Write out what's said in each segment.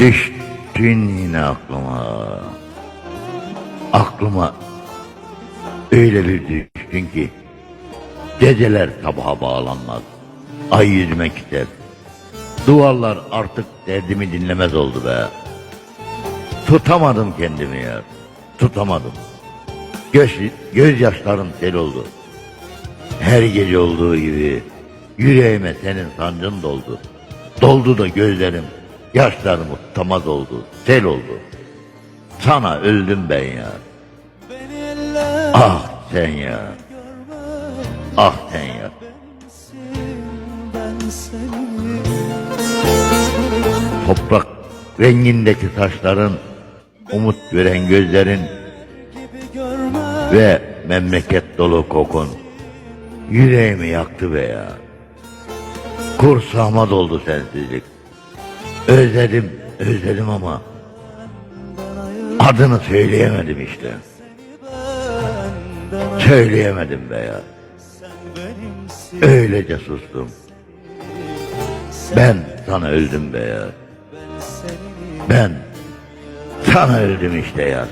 Düştün yine aklıma. Aklıma öyle bir düştün ki geceler sabaha bağlanmaz. Ay yüzmek ister. Duvarlar artık derdimi dinlemez oldu be. Tutamadım kendimi ya. Tutamadım. Göz, gözyaşlarım sel oldu. Her gece olduğu gibi yüreğime senin sancın doldu. Doldu da gözlerim, yaşlarımı tutamaz oldu, sel oldu. Sana öldüm ben ya. Ah sen ya. Ah sen ya. Toprak rengindeki saçların, umut gören gözlerin ve memleket dolu kokun yüreğimi yaktı be ya. Kursağıma doldu sensizlik. Özledim, özledim ama adını söyleyemedim işte. Söyleyemedim be ya. Öylece sustum. Ben sana öldüm be ya. Ben sana öldüm işte ya.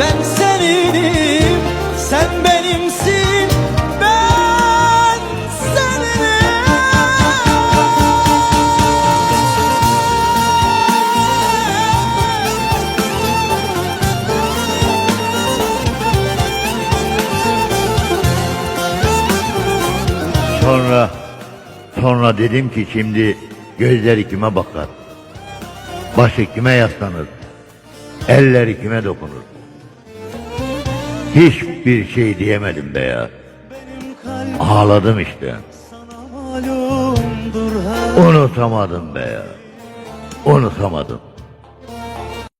Ben seninim Sen benimsin ben seninim Sonra sonra dedim ki şimdi gözleri kime bakar? Başı kime yaslanır? Elleri kime dokunur? Hiçbir şey diyemedim be ya. Ağladım işte. Unutamadım be ya. Unutamadım.